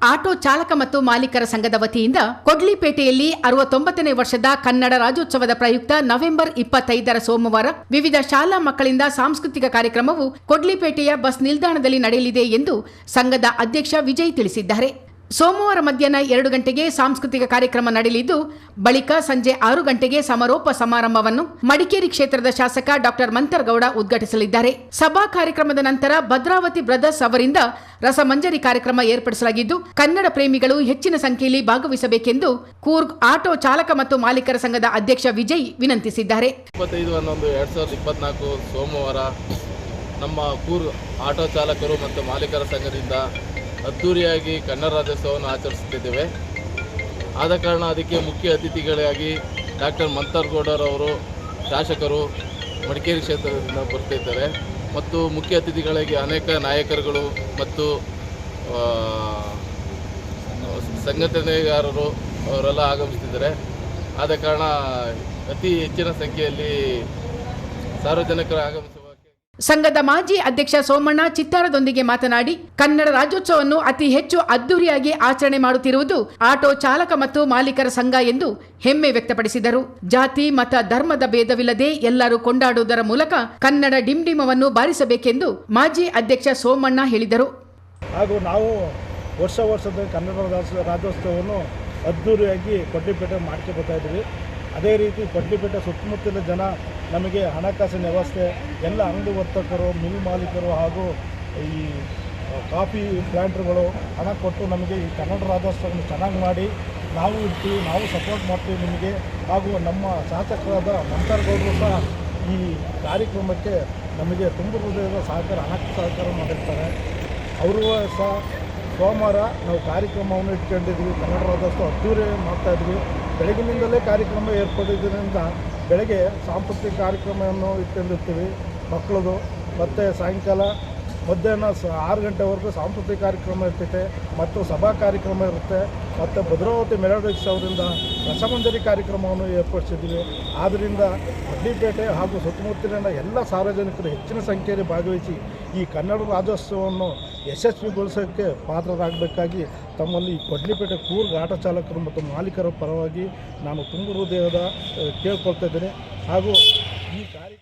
Auto ಚಾಲಕ ಮತ್ತು ಮಾಲೀಕರ ಸಂಘದ ವತಿಯಿಂದ ಕೊಡ್ಲಿಪೇಟೆಯಲ್ಲಿ ಅರವತ್ತೊಂಬತ್ತನೇ ವರ್ಷದ ಕನ್ನಡ ರಾಜ್ಯೋತ್ಸವದ ಪ್ರಯುಕ್ತ ನವೆಂಬರ್ ಇಪ್ಪತ್ತೈದರ ಸೋಮವಾರ ವಿವಿಧ ಶಾಲಾ ಮಕ್ಕಳಿಂದ ಸಾಂಸ್ಕೃತಿಕ ಕಾರ್ಯಕ್ರಮವು ಕೊಡ್ಲಿಪೇಟೆಯ ಬಸ್ ನಿಲ್ದಾಣದಲ್ಲಿ ನಡೆಯಲಿದೆ ಎಂದು ಸಂಘದ ಅಧ್ಯಕ್ಷ ವಿಜಯ್ ತಿಳಿಸಿದ್ದಾರೆ. ಸೋಮವಾರ ಮಧ್ಯಾಹ್ನ ಎರಡು ಗಂಟೆಗೆ ಸಾಂಸ್ಕೃತಿಕ ಕಾರ್ಯಕ್ರಮ ನಡೆಯಲಿದ್ದು, ಬಳಿಕ ಸಂಜೆ ಆರು ಗಂಟೆಗೆ ಸಮಾರೋಪ ಸಮಾರಂಭವನ್ನು ಮಡಿಕೇರಿ ಕ್ಷೇತ್ರದ ಶಾಸಕ ಡಾಕ್ಟರ್ ಮಂತರ್ಗೌಡ ಉದ್ಘಾಟಿಸಲಿದ್ದಾರೆ. ಸಭಾ ಕಾರ್ಯಕ್ರಮದ ನಂತರ ಭದ್ರಾವತಿ ಬ್ರದರ್ಸ್ ಅವರಿಂದ ರಸಮಂಜರಿ ಕಾರ್ಯಕ್ರಮ ಏರ್ಪಡಿಸಲಾಗಿದ್ದು, ಕನ್ನಡ ಪ್ರೇಮಿಗಳು ಹೆಚ್ಚಿನ ಸಂಖ್ಯೆಯಲ್ಲಿ ಭಾಗವಹಿಸಬೇಕೆಂದು ಕೂರ್ಗ್ ಆಟೋ ಚಾಲಕ ಮತ್ತು ಮಾಲೀಕರ ಸಂಘದ ಅಧ್ಯಕ್ಷ ವಿಜಯ್ ವಿನಂತಿಸಿದ್ದಾರೆ. ಸೋಮವಾರ ನಮ್ಮ ಕೂರ್ಗ್ ಆಟೋ ಚಾಲಕರು ಮತ್ತು ಮಾಲೀಕರ ಸಂಘದಿಂದ ಅದ್ಧೂರಿಯಾಗಿ ಕನ್ನಡ ರಾಜ್ಯೋತ್ಸವವನ್ನು ಆಚರಿಸುತ್ತಿದ್ದೇವೆ. ಆದ ಕಾರಣ ಅದಕ್ಕೆ ಮುಖ್ಯ ಅತಿಥಿಗಳಾಗಿ ಡಾಕ್ಟರ್ ಮಂತರ್ಗೌಡರವರು ಶಾಸಕರು ಮಡಿಕೇರಿ ಕ್ಷೇತ್ರದಿಂದ ಬರ್ತಿದ್ದಾರೆ. ಮತ್ತು ಮುಖ್ಯ ಅತಿಥಿಗಳಾಗಿ ಅನೇಕ ನಾಯಕರುಗಳು ಮತ್ತು ಸಂಘಟನೆಗಾರರು ಅವರೆಲ್ಲ ಆಗಮಿಸ್ತಿದ್ದಾರೆ ಆದ ಕಾರಣ ಅತಿ ಹೆಚ್ಚಿನ ಸಂಖ್ಯೆಯಲ್ಲಿ ಸಾರ್ವಜನಿಕರು ಆಗಮಿಸುವ ಸಂಘದ ಮಾಜಿ ಅಧ್ಯಕ್ಷ ಸೋಮಣ್ಣ ಚಿತ್ತಾರದೊಂದಿಗೆ ಮಾತನಾಡಿ, ಕನ್ನಡ ರಾಜ್ಯೋತ್ಸವವನ್ನು ಅತಿ ಹೆಚ್ಚು ಅದ್ದೂರಿಯಾಗಿ ಆಚರಣೆ ಮಾಡುತ್ತಿರುವುದು ಆಟೋ ಚಾಲಕ ಮತ್ತು ಮಾಲೀಕರ ಸಂಘ ಎಂದು ಹೆಮ್ಮೆ ವ್ಯಕ್ತಪಡಿಸಿದರು. ಜಾತಿ, ಮತ, ಧರ್ಮದ ಭೇದವಿಲ್ಲದೆ ಎಲ್ಲರೂ ಕೊಂಡಾಡುವುದರ ಮೂಲಕ ಕನ್ನಡ ಡಿಂಡಿಮವನ್ನು ಬಾರಿಸಬೇಕೆಂದು ಮಾಜಿ ಅಧ್ಯಕ್ಷ ಸೋಮಣ್ಣ ಹೇಳಿದರು. ಹಾಗೂ ನಾವು ವರ್ಷ ವರ್ಷದ ಕನ್ನಡ ರಾಜ್ಯ ರಾಜ್ಯೋತ್ಸವವನ್ನು ಅದ್ದೂರಿಯಾಗಿ ಕೊಡ್ಲಿಪೇಟೆ ಮಾಡ್ಕೊಳ್ತಾ ಇದ್ದೀವಿ. ಅದೇ ರೀತಿ ಕೊಡ್ಲಿಪೇಟೆ ಸುತ್ತಮುತ್ತಲಿನ ಜನ ನಮಗೆ ಹಣಕಾಸಿನ ವ್ಯವಸ್ಥೆ, ಎಲ್ಲ ಅಂಗಡಿ ವರ್ತಕರು, ಮಿಲ್ ಮಾಲೀಕರು ಹಾಗೂ ಈ ಕಾಫಿ ಪ್ಲ್ಯಾಂಟ್ರುಗಳು ಹಣ ಕೊಟ್ಟು ನಮಗೆ ಈ ಕನ್ನಡ ರಾಜ್ಯೋತ್ಸವವನ್ನು ಚೆನ್ನಾಗಿ ಮಾಡಿ ನಾವು ಇರ್ತೀವಿ, ನಾವು ಸಪೋರ್ಟ್ ಮಾಡ್ತೀವಿ ನಿಮಗೆ. ಹಾಗೂ ನಮ್ಮ ಶಾಸಕರಾದ ಮಂತರ್ಗೌಡರು ಸಹ ಈ ಕಾರ್ಯಕ್ರಮಕ್ಕೆ ನಮಗೆ ತುಂಬ ಹೃದಯದ ಸಹಕಾರ ಹಣ ಸಹಕಾರ ಮಾಡಿರ್ತಾರೆ. ಅವರು ಸಹ ಸೋಮವಾರ ನಾವು ಕಾರ್ಯಕ್ರಮವನ್ನು ಇಟ್ಕೊಂಡಿದ್ವಿ, ಕನ್ನಡ ರಾಜ್ಯೋತ್ಸವ ಅದ್ದೂರಿ ಮಾಡ್ತಾಯಿದ್ವಿ ಬೆಳಗಿನಿಂದಲೇ ಕಾರ್ಯಕ್ರಮ ಏರ್ಪಡಿದ್ದರಿಂದ ಬೆಳಗ್ಗೆ ಸಾಂಸ್ಕೃತಿಕ ಕಾರ್ಯಕ್ರಮವನ್ನು ಇಟ್ಕೊಂಡಿರ್ತೀವಿ ಮಕ್ಕಳದು. ಮತ್ತು ಸಾಯಂಕಾಲ ಮಧ್ಯಾಹ್ನ ಸ ಆರು ಗಂಟೆವರೆಗೂ ಸಾಂಸ್ಕೃತಿಕ ಕಾರ್ಯಕ್ರಮ ಇರ್ತೈತೆ, ಮತ್ತು ಸಭಾ ಕಾರ್ಯಕ್ರಮ ಇರುತ್ತೆ. ಮತ್ತು ಭದ್ರಾವತಿ ಮೆರವಣಿಗೆ ಅವರಿಂದ ರಸಮಂಜರಿ ಕಾರ್ಯಕ್ರಮವನ್ನು ಏರ್ಪಡಿಸಿದ್ದೀವಿ. ಆದ್ದರಿಂದ ಅಡ್ಡಿಪೇಟೆ ಹಾಗೂ ಸುತ್ತಮುತ್ತಲಿನ ಎಲ್ಲ ಸಾರ್ವಜನಿಕರು ಹೆಚ್ಚಿನ ಸಂಖ್ಯೆಯಲ್ಲಿ ಭಾಗವಹಿಸಿ ಈ ಕನ್ನಡ ರಾಜ್ಯೋತ್ಸವವನ್ನು ಯಶಸ್ವಿಗೊಳಿಸೋಕ್ಕೆ ಪಾತ್ರರಾಗಬೇಕಾಗಿ ತಮ್ಮಲ್ಲಿ ಕೊಡ್ಲಿಪೇಟೆ ಕೂರ್ಗ್ ಆಟೋ ಚಾಲಕರು ಮತ್ತು ಮಾಲೀಕರ ಪರವಾಗಿ ನಾನು ತುಂಬ ಹೃದಯದ ಕೇಳ್ಕೊಳ್ತಾ ಇದ್ದೇನೆ. ಹಾಗೂ ಈ ಕಾರ್ಯ